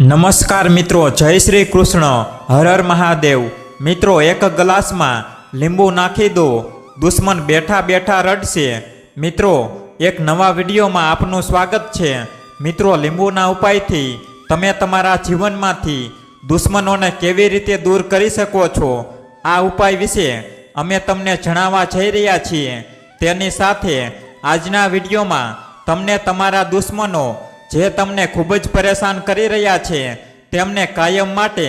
નમસ્કાર મિત્રો, જય શ્રી કૃષ્ણ. હર હર મહાદેવ. મિત્રો, એક ગ્લાસમાં લીંબુ નાખી દો. દુશ્મન બેઠા બેઠા રડશે. મિત્રો, એક નવા વિડીયોમાં આપનું સ્વાગત છે. મિત્રો, લીંબુના ઉપાયથી તમે તમારા જીવનમાંથી દુશ્મનોને કેવી રીતે દૂર કરી શકો છો? આ ઉપાય વિશે અમે તમને જણાવવા જઈ રહ્યા છીએ. તેની સાથે આજના વિડીયોમાં તમને તમારા દુશ્મનો જે તમને ખૂબ જ પરેશાન કરી રહ્યા છે, તેમને કાયમ માટે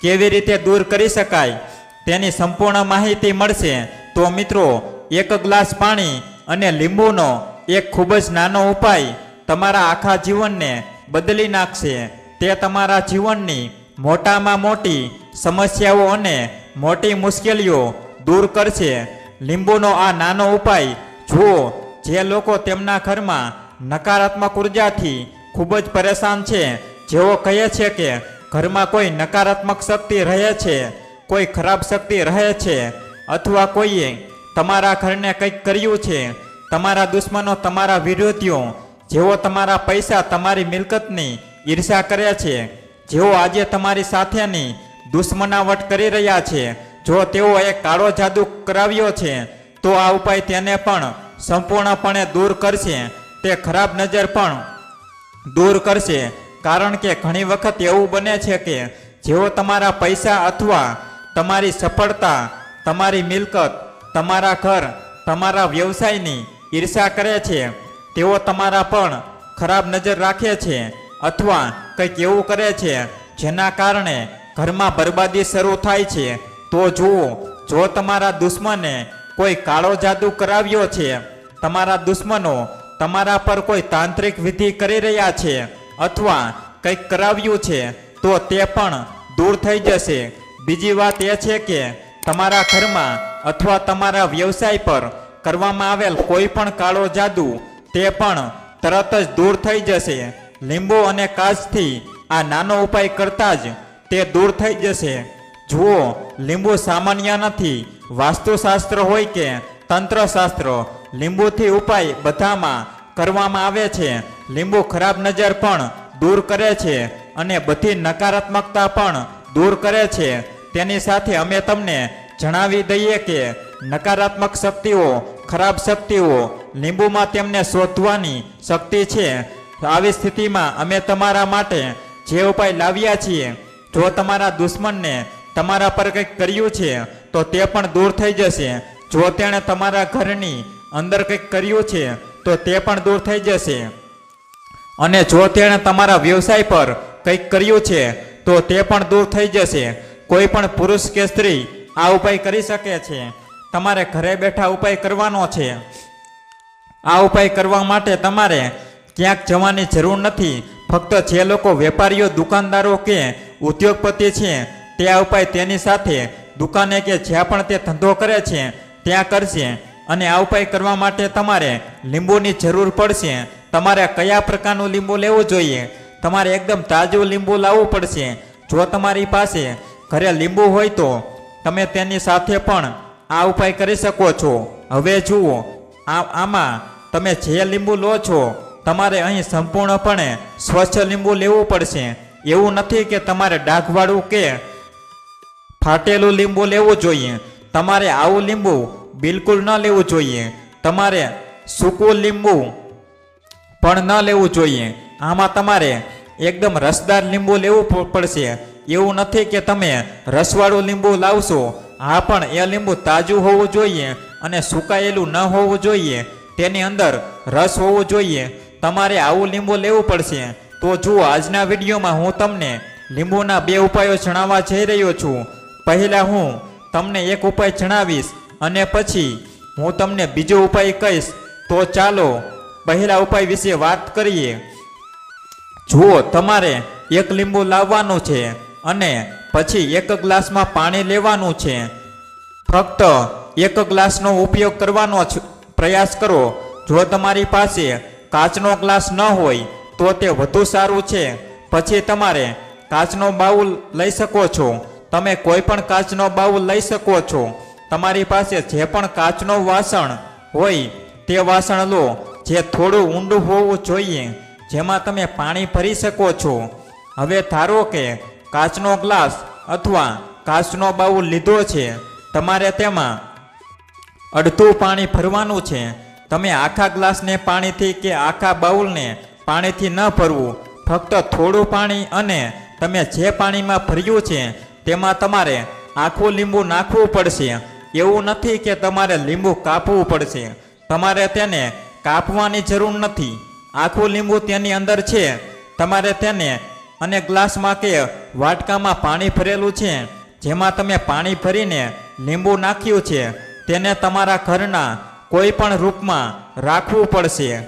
કેવી રીતે દૂર કરી શકાય, તેની સંપૂર્ણ માહિતી મળશે. તો મિત્રો, એક ગ્લાસ પાણી અને લીંબુનો એક ખૂબ જ નાનો ઉપાય તમારા આખા જીવનને બદલી નાખશે. તે તમારા જીવનની મોટામાં મોટી સમસ્યાઓ અને મોટી મુશ્કેલીઓ દૂર કરશે. લીંબુનો આ નાનો ઉપાય જુઓ, જે લોકો તેમના ઘરમાં નકારાત્મક ઉર્જાથી ખૂબ જ પરેશાન છે. જેઓ કહે છે કે, ઘરમાં કોઈ નકારાત્મક શક્તિ રહે છે, કોઈ ખરાબ શક્તિ રહે છે, અથવા કોઈએ તમારા ઘરને કંઈક કર્યું છે, તમારા દુશ્મનો તમારા વિરોધીઓ, જેઓ તમારા પૈસા તમારી મિલકતની ઈર્ષા કરે છે, જેઓ આજે તમારી સાથેની દુશ્મનાવટ કરી રહ્યા છે, જો તેઓ એક કાળો જાદુ કરાવ્યો છે, તો આ ઉપાય તેને પણ સંપૂર્ણપણે દૂર કરશે. તે ખરાબ નજર પણ દૂર કરશે. કારણ કે ઘણી વખત એવું બને છે કે જેઓ તમારા પૈસા અથવા તમારી સફળતા, તમારી મિલકત, તમારા ઘર, તમારા વ્યવસાયની ઈર્ષા કરે છે, તેઓ તમારા પણ ખરાબ નજર રાખે છે અથવા કંઈક એવું કરે છે, જેના કારણે ઘરમાં બરબાદી શરૂ થાય છે. તો જુઓ, જો તમારા દુશ્મને કોઈ કાળો જાદુ કરાવ્યો છે, તમારા દુશ્મનો તમારા પર કોઈ તાંત્રિક વિધિ કરી રહ્યા છે અથવા કંઈક કરાવ્યું છે, તો તે પણ દૂર થઈ જશે. બીજી વાત એ છે કે તમારા ઘરમાં અથવા તમારા વ્યવસાય પર કરવામાં આવેલ કોઈ પણ કાળો જાદુ, તે પણ તરત જ દૂર થઈ જશે. લીંબુ અને કાચથી આ નાનો ઉપાય કરતા જ તે દૂર થઈ જશે. જુઓ, લીંબુ સામાન્ય નથી. વાસ્તુશાસ્ત્ર હોય કે તંત્રશાસ્ત્ર લીંબુથી ઉપાય બધામાં કરવામાં આવે છે. લીંબુ ખરાબ નજર પણ દૂર કરે છે અને બધી નકારાત્મકતા પણ દૂર કરે છે. તેની સાથે અમે તમને જણાવી દઈએ કે નકારાત્મક શક્તિઓ, ખરાબ શક્તિઓ લીંબુમાં તેમને શોધવાની શક્તિ છે. આવી સ્થિતિમાં અમે તમારા માટે જે ઉપાય લાવ્યા છીએ, જો તમારા દુશ્મનને તમારા પર કંઈક કર્યું છે, તો તે પણ દૂર થઈ જશે. જો તેણે તમારા ઘરની અંદર કંઈક કર્યું છે, તો તે પણ દૂર થઈ જશે. અને જો તેણે તમારા વ્યવસાય પર કંઈક કર્યું છે, તો તે પણ દૂર થઈ જશે. કોઈ પણ પુરુષ કે સ્ત્રી આ ઉપાય કરી શકે છે. તમારે ઘરે બેઠા ઉપાય કરવાનો છે. આ ઉપાય કરવા માટે તમારે ક્યાંક જવાની જરૂર નથી. ફક્ત જે લોકો વેપારીઓ, દુકાનદારો કે ઉદ્યોગપતિ છે, તે આ ઉપાય તેની સાથે દુકાને કે જ્યાં પણ તે ધંધો કરે છે, ત્યાં કરશે. અને આ ઉપાય કરવા માટે તમારે લીંબુની જરૂર પડશે. તમારે કયા પ્રકારનું લીંબુ લેવું જોઈએ? તમારે એકદમ તાજું લીંબુ લાવવું પડશે. જો તમારી પાસે ઘરે લીંબુ હોય તો તમે તેની સાથે પણ આ ઉપાય કરી શકો છો. હવે જુઓ આમાં તમે જે લીંબુ લો છો, તમારે અહીં સંપૂર્ણપણે સ્વચ્છ લીંબુ લેવું પડશે. એવું નથી કે તમારે ડાઘવાળું કે ફાટેલું લીંબુ લેવું જોઈએ. તમારે આવું લીંબુ બિલકુલ ન લેવું જોઈએ. તમારે સૂકું લીંબુ પણ ન લેવું જોઈએ. આમાં તમારે એકદમ રસદાર લીંબુ લેવું પડશે. એવું નથી કે તમે રસવાળું લીંબુ લાવશો. હા પણ એ લીંબુ તાજું હોવું જોઈએ અને સુકાયેલું ન હોવું જોઈએ. તેની અંદર રસ હોવો જોઈએ. તમારે આવું લીંબુ લેવું પડશે. તો જુઓ, આજના વિડીયોમાં હું તમને લીંબુના બે ઉપાયો જણાવવા જઈ રહ્યો છું. પહેલાં હું તમને એક ઉપાય જણાવીશ. અને પછી હું તમને બીજો ઉપાય કહીશ, તો ચાલો પહેલા ઉપાય વિશે વાત કરીએ. જુઓ, તમારે એક લીંબુ લાવવાનું છે અને પછી એક ગ્લાસમાં પાણી લેવાનું છે. ફક્ત એક ગ્લાસનો ઉપયોગ કરવાનો પ્રયાસ કરો. જો તમારી પાસે કાચનો ગ્લાસ ન હોય, તો તે વધુ સારું છે. પછી તમારે કાચનો બાઉલ લઈ શકો છો. તમે કોઈ પણ કાચનો બાઉલ લઈ શકો છો. તમારી પાસે જે પણ કાચનો વાસણ હોય તે વાસણ લો, જે થોડું ઊંડું હોવું જોઈએ, જેમાં તમે પાણી ભરી શકો છો. હવે ધારો કે કાચનો ગ્લાસ અથવા કાચનો બાઉલ લીધો છે, તમારે તેમાં અડધું પાણી ભરવાનું છે. તમે આખા ગ્લાસને પાણીથી કે આખા બાઉલને પાણીથી ન ભરવું. ફક્ત થોડું પાણી અને તમે જે પાણીમાં ભર્યું છે, તેમાં તમારે આખું લીંબુ નાખવું પડશે. એવું નથી કે તમારે લીંબુ કાપવું પડશે. તમારે તેને કાપવાની જરૂર નથી. આખું લીંબુ તેની અંદર છે. તમારે તેને અને ગ્લાસમાં કે વાટકામાં પાણી ભરેલું છે. જેમાં તમે પાણી ભરીને લીંબુ નાખ્યું છે. તેને તમારા ઘરના કોઈ પણ રૂપમાં રાખવું પડશે.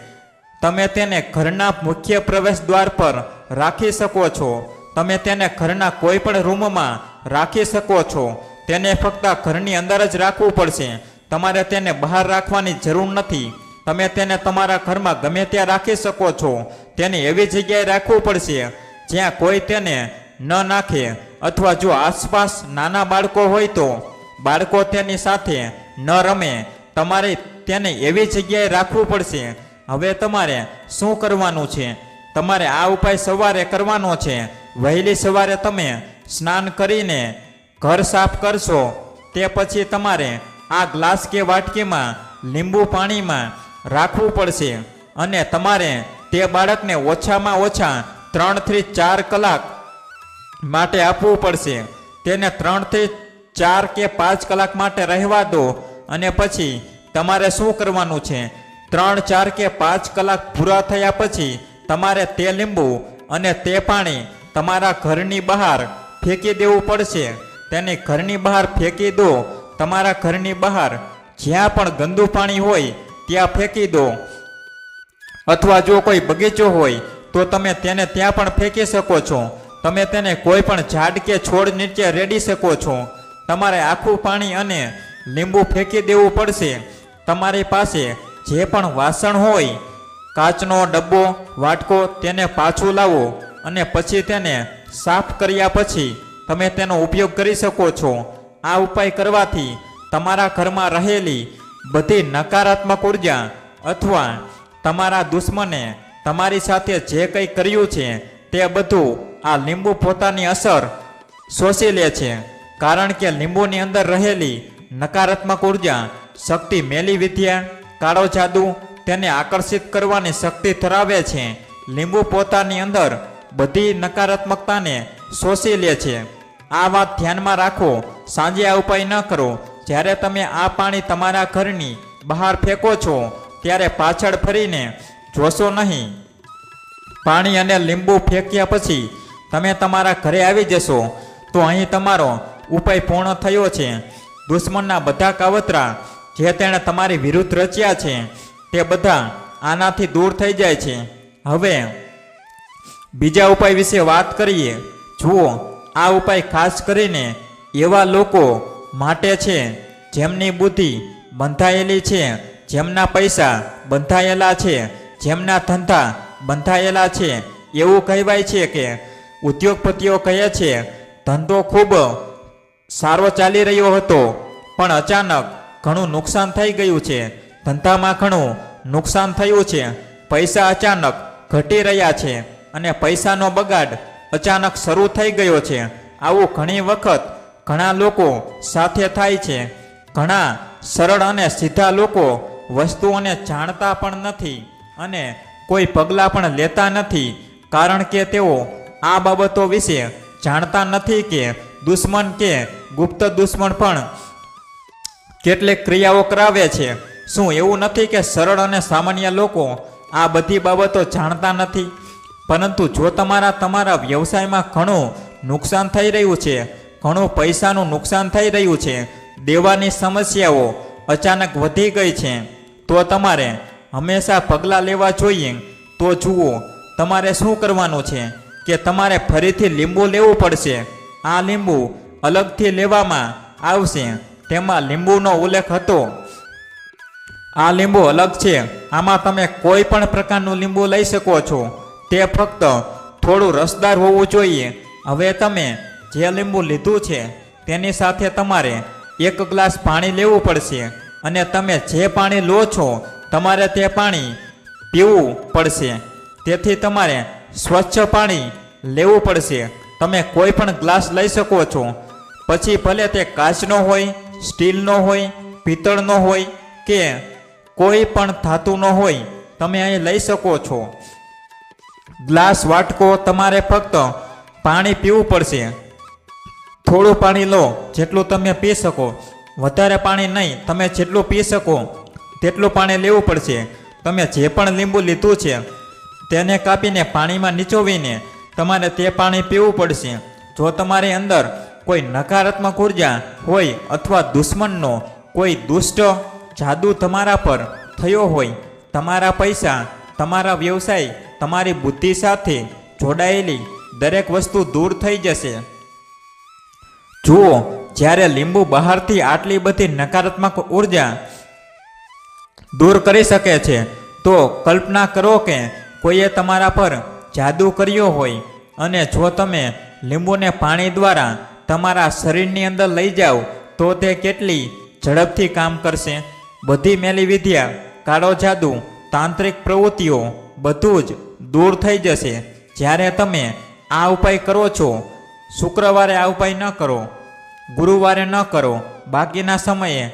તમે તેને ઘરના મુખ્ય પ્રવેશ દ્વાર પર રાખી શકો છો. તમે તેને ઘરના કોઈ પણ રૂમમાં રાખી શકો છો. તેને ફક્ત ઘરની અંદર જ રાખવું પડશે. તમારે તેને બહાર રાખવાની જરૂર નથી. તમે તેને તમારા ઘરમાં ગમે ત્યાં રાખી શકો છો. તેને એવી જગ્યાએ રાખવું પડશે જ્યાં કોઈ તેને ન નાખે અથવા જો આસપાસ નાના બાળકો હોય તો બાળકો તેની સાથે ન રમે. તમારે તેને એવી જગ્યાએ રાખવું પડશે. હવે તમારે શું કરવાનું છે? તમારે આ ઉપાય સવારે કરવાનો છે. વહેલી સવારે તમે સ્નાન કરીને ઘર સાફ કરશો, તે પછી તમારે આ ગ્લાસ કે વાટકીમાં લીંબુ પાણીમાં રાખવું પડશે અને તમારે તે બાળકને ઓછામાં ઓછા ત્રણથી ચાર કલાક માટે આપવું પડશે. તેને ત્રણથી ચાર કે પાંચ કલાક માટે રહેવા દો અને પછી તમારે શું કરવાનું છે? ત્રણ, ચાર કે પાંચ કલાક પૂરા થયા પછી તમારે તે લીંબુ અને તે પાણી તમારા ઘરની બહાર ફેંકી દેવું પડશે. તેને ઘરની બહાર ફેંકી દો. તમારા ઘરની બહાર જ્યાં પણ ગંદુ પાણી હોય, ત્યાં ફેંકી દો. અથવા જો કોઈ બગીચો હોય, તો તમે તેને ત્યાં પણ ફેંકી શકો છો. તમે તેને કોઈ પણ ઝાડ કે છોડ નીચે રેડી શકો છો. તમારે આખું પાણી અને લીંબુ ફેંકી દેવું પડશે. તમારી પાસે જે પણ વાસણ હોય, કાચનો ડબ્બો, વાટકો, તેને પાછું લાવો અને પછી તેને સાફ કર્યા પછી તમે તેનો ઉપયોગ કરી શકો છો. આ ઉપાય કરવાથી તમારા ઘરમાં રહેલી બધી નકારાત્મક ઊર્જા અથવા તમારા દુશ્મને તમારી સાથે જે કંઈ કર્યું છે તે બધું આ લીંબુ પોતાની અસર શોષી લે છે. કારણ કે લીંબુની અંદર રહેલી નકારાત્મક ઊર્જા શક્તિ મેલી વિદ્યા, કાળો જાદુ તેને આકર્ષિત કરવાની શક્તિ ધરાવે છે. લીંબુ પોતાની અંદર બધી નકારાત્મકતાને શોષી લે છે. આ વાત ધ્યાનમાં રાખો. સાંજે આ ઉપાય ન કરો. જ્યારે તમે આ પાણી તમારા ઘરની બહાર ફેંકો છો, ત્યારે પાછળ ફરીને જોશો નહીં. પાણી અને લીંબુ ફેંક્યા પછી તમે તમારા ઘરે આવી જશો. તો અહીં તમારો ઉપાય પૂર્ણ થયો છે. દુશ્મનના બધા કાવતરા જે તેણે તમારી વિરુદ્ધ રચ્યા છે, તે બધા આનાથી દૂર થઈ જાય છે. હવે બીજા ઉપાય વિશે વાત કરીએ. જુઓ આ ઉપાય ખાસ કરીને એવા લોકો માટે છે, જેમની બુદ્ધિ બંધાયેલી છે, જેમના પૈસા બંધાયેલા છે, જેમના ધંધા બંધાયેલા છે. એવું કહેવાય છે કે ઉદ્યોગપતિઓ કહે છે, ધંધો ખૂબ સારો ચાલી રહ્યો હતો, પણ અચાનક ઘણું નુકસાન થઈ ગયું છે. ધંધામાં ઘણું નુકસાન થયું છે. પૈસા અચાનક ઘટી રહ્યા છે અને પૈસાનો બગાડ અચાનક શરૂ થઈ ગયો છે. આવું ઘણી વખત ઘણા લોકો સાથે થાય છે. ઘણા સરળ અને સીધા લોકો વસ્તુઓને જાણતા પણ નથી અને કોઈ પગલાં પણ લેતા નથી કારણ કે તેઓ આ બાબતો વિશે જાણતા નથી કે દુશ્મન કે ગુપ્ત દુશ્મન પણ કેટલીક ક્રિયાઓ કરાવે છે. શું એવું નથી કે સરળ અને સામાન્ય લોકો આ બધી બાબતો જાણતા નથી? પરંતુ જો તમારા તમારા વ્યવસાયમાં ઘણું નુકસાન થઈ રહ્યું છે, ઘણું પૈસાનું નુકસાન થઈ રહ્યું છે, દેવાની સમસ્યાઓ અચાનક વધી ગઈ છે, તો તમારે હંમેશા પગલાં લેવા જોઈએ. તો જુઓ, તમારે શું કરવાનું છે કે તમારે ફરીથી લીંબુ લેવું પડશે. આ લીંબુ અલગથી લેવામાં આવશે. તેમાં લીંબુનો ઉલ્લેખ હતો. આ લીંબુ અલગ છે. આમાં તમે કોઈ પણ પ્રકારનું લીંબુ લઈ શકો છો. તે ફક્ત થોડું રસદાર હોવું જોઈએ. હવે તમે જે લીંબુ લીધું છે, તેની સાથે તમારે એક ગ્લાસ પાણી લેવું પડશે અને તમે જે પાણી લો છો, તમારે તે પાણી પીવું પડશે. તેથી તમારે સ્વચ્છ પાણી લેવું પડશે. તમે કોઈ પણ ગ્લાસ લઈ શકો છો. પછી ભલે તે કાચનો હોય, સ્ટીલનો હોય, પિત્તળનો હોય કે કોઈ પણ ધાતુનો હોય, તમે અહીં લઈ શકો છો. ગ્લાસ વાટકો તમારે ફક્ત પાણી પીવું પડશે. થોડું પાણી લો, જેટલું તમે પી શકો. વધારે પાણી નહીં, તમે જેટલું પી શકો, તેટલું પાણી લેવું પડશે. તમે જે પણ લીંબુ લીધું છે, તેને કાપીને પાણીમાં નીચોવીને તમારે તે પાણી પીવું પડશે. જો તમારી અંદર કોઈ નકારાત્મક ઊર્જા હોય અથવા દુશ્મનનો કોઈ દુષ્ટ જાદુ તમારા પર થયો હોય, તમારા પૈસા, તમારા વ્યવસાય તમારી બુદ્ધિ સાથે જોડાયેલી દરેક વસ્તુ દૂર થઈ જશે. જુઓ, જ્યારે લીંબુ બહારથી આટલી બધી નકારાત્મક ઊર્જા દૂર કરી શકે છે, તો કલ્પના કરો કે કોઈએ તમારા પર જાદુ કર્યો હોય અને જો તમે લીંબુને પાણી દ્વારા તમારા શરીરની અંદર લઈ જાઓ, તો તે કેટલી ઝડપથી કામ કરશે? બધી મેલી વિદ્યા, કાળો જાદુ, તાંત્રિક પ્રવૃત્તિઓ, બધું જ દૂર થઈ જશે. જ્યારે તમે આ ઉપાય કરો છો, શુક્રવારે આ ઉપાય ન કરો, ગુરુવારે ન કરો, બાકીના સમયે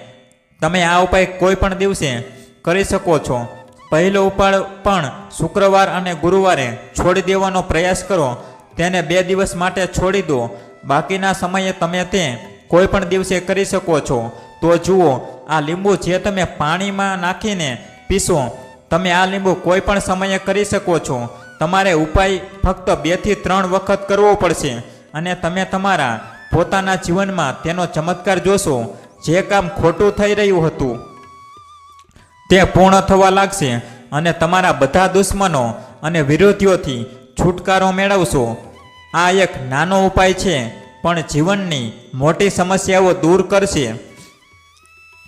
તમે આ ઉપાય કોઈ પણ દિવસે કરી શકો છો. પહેલો ઉપાય પણ શુક્રવાર અને ગુરુવારે છોડી દેવાનો પ્રયાસ કરો. તેને બે દિવસ માટે છોડી દો. બાકીના સમયે તમે તે કોઈ પણ દિવસે કરી શકો છો. તો જુઓ, આ લીંબુ જે તમે પાણીમાં નાખીને પીશો તમે આ લીંબુ કોઈ પણ સમયે કરી શકો છો. તમારે ઉપાય ફક્ત બેથી ત્રણ વખત કરવો પડશે. અને તમે તમારા પોતાના જીવનમાં તેનો ચમત્કાર જોશો. જે કામ ખોટું થઈ રહ્યું હતું, તે પૂર્ણ થવા લાગશે. અને તમારા બધા દુશ્મનો અને વિરોધીઓથી છુટકારો મેળવશો. આ એક નાનો ઉપાય છે, પણ જીવનની મોટી સમસ્યાઓ દૂર કરશે.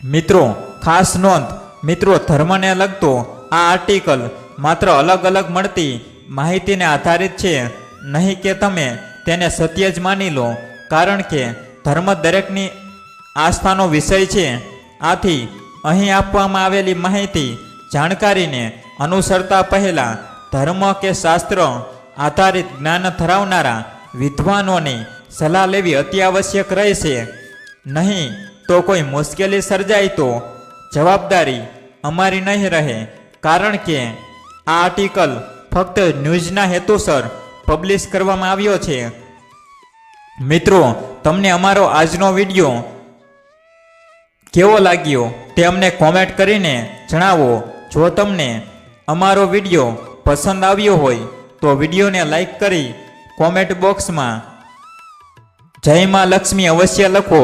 મિત્રો, ખાસ નોંધ. મિત્રો, ધર્મને લગતો આ આર્ટિકલ માત્ર અલગ અલગ મળતી માહિતીને આધારિત છે. નહીં કે તમે તેને સત્ય જ માની લો. કારણ કે ધર્મ દરેકની આસ્થાનો વિષય છે. આથી અહીં આપવામાં આવેલી માહિતી જાણકારીને અનુસરતા પહેલાં ધર્મ કે શાસ્ત્ર આધારિત જ્ઞાન ધરાવનારા વિદ્વાનોની સલાહ લેવી અત્યાવશ્યક રહેશે. નહીં તો કોઈ મુશ્કેલી સર્જાય તો જવાબદારી અમારી નહીં રહે. કારણ કે આ આર્ટિકલ ફક્ત ન્યૂઝના હેતુસર પબ્લિશ કરવામાં આવ્યો છે. મિત્રો, તમને અમારો આજનો વીડિયો કેવો લાગ્યો તે અમને કોમેન્ટ કરીને જણાવો. જો તમને અમારો વીડિયો પસંદ આવ્યો હોય, તો વિડીયોને લાઈક કરી કોમેન્ટ બોક્સમાં જય માં લક્ષ્મી અવશ્ય લખો.